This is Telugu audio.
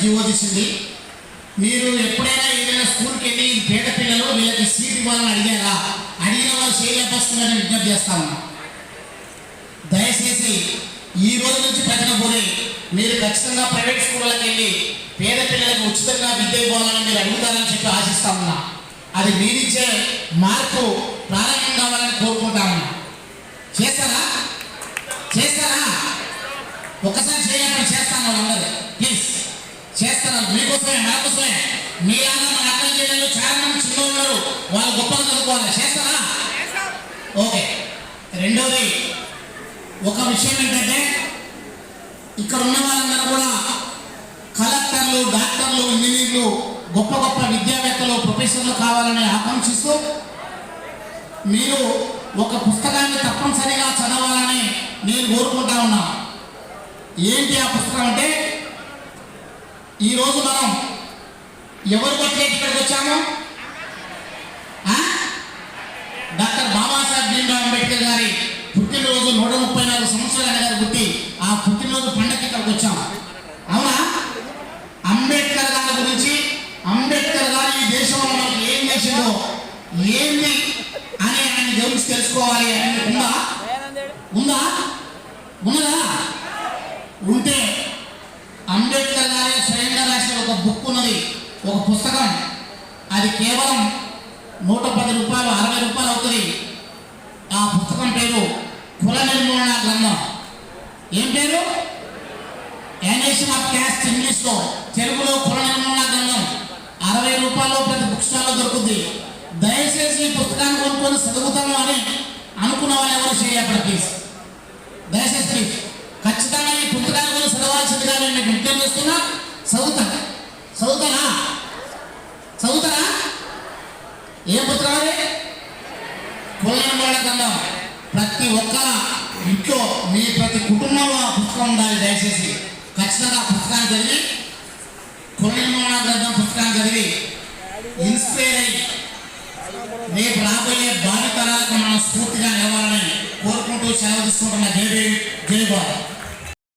జీవో తీసింది మీరు ఎప్పుడైనా ఏదైనా స్కూల్కి వెళ్ళి పేద పిల్లలు వీళ్ళకి సీట్ ఇవ్వాలని అడిగారా? అడిగిన వాళ్ళు చేయలేకపోతుందని విజ్ఞప్తి చేస్తాను. దయచేసి ఈ రోజు నుంచి పెట్టకపోతే మీరు ఖచ్చితంగా ప్రైవేట్ స్కూళ్ళకి వెళ్ళి పేద పిల్లలకు ఉచితంగా విద్య ఇవ్వాలని మీరు అడుగుతారని చెప్పి ఆశిస్తా ఉన్నా. అది మీరిచ్చే మార్పు ప్రారంభం కావాలని కోరుకుంటా ఉన్నా. చేస్తారా? చేస్తారా? ఒకసారి చేయాలని చేస్తాను వాళ్ళందరూ. ప్లీజ్ చేస్తాను. మీకోసమే మన కోసమే మీలాగా మన అక్కల జిల్లాలో చాలా మంది చిన్న ఉన్నారు. వాళ్ళు గొప్పగా చదువుకోవాలి. చేస్తారా ఓకే. రెండోది ఒక విషయం ఏంటంటే ఇక్కడ ఉన్న వాళ్ళందరూ కూడా కలెక్టర్లు డాక్టర్లు ఇంజనీర్లు గొప్ప గొప్ప విద్యావేత్తలు ప్రొఫెసర్లు కావాలని ఆకాంక్షిస్తూ మీరు ఒక పుస్తకాన్ని తప్పనిసరిగా చదవాలని నేను కోరుకుంటా ఉన్నా ఏంటి ఆ పుస్తకం అంటే ఈరోజు మనం ఎవరు బట్టి ఇక్కడికి వచ్చాము? డాక్టర్ బాబాసాహెబ్ భీమ్రావ్ అంబేద్కర్ గారి పుట్టినరోజు నూట ముప్పై నాలుగు సంవత్సరాలు గారు పుట్టి ఆ పుట్టినరోజు పండగకి ఇక్కడికి వచ్చాము అవునా? అంబేద్కర్ గారి గురించి అంబేద్కర్ గారు ఈ దేశంలో మనకి ఏం చేసిందో ఏంది అని ఆయన గురించి తెలుసుకోవాలి అని ఉందా? ఉందా? ఉన్నదా? ఉంటే అంబేద్కర్ గారే స్వయంగా రాసిన ఒక బుక్ ఉన్నది ఒక పుస్తకం. అది కేవలం నూట పది రూపాయలు అరవై రూపాయలు అవుతుంది. ఆ పుస్తకం పేరు కుల నిర్మూలన గ్రంథం. ఏం పేరు? యానేషన్ ఆఫ్ క్యాస్ట్ ఇంగ్లీష్లో తెలుగులో కుల నిర్మూలన గ్రంథం. అరవై రూపాయలు ప్రతి బుక్ స్టాల్లో దొరుకుతుంది దయచేసి ఈ పుస్తకాన్ని కొనుక్కొని చదువుతాము అని అనుకున్న వాళ్ళు ఎవరు చేయప్పటి ప్లీజ్ దయచేసి ప్లీజ్ ఖచ్చితంగా ఈ పుస్తకాన్ని కొని చదవాల్సిందిగా నేను విజ్ఞప్తి చేస్తున్నా చదువుతాను. ఏం పుస్తకం అది వాళ్ళకన్నా ప్రతి ఒక్క ఇంట్లో మీ ప్రతి కుటుంబంలో ఆ పుస్తకం ఉండాలి దయచేసి. ఖచ్చితంగా ఆ పుస్తకాన్ని చదివి కులనిర్మాణ గ్రంథం పుస్తకాన్ని చదివి ఇన్స్పైర్ అయ్యి రేపు రాబోయే భావితరాలకు మనం స్ఫూర్తిగా నిలవాలని కోరుకుంటూ సేవ తీసుకుంటున్న జై భీమ్, భారత్.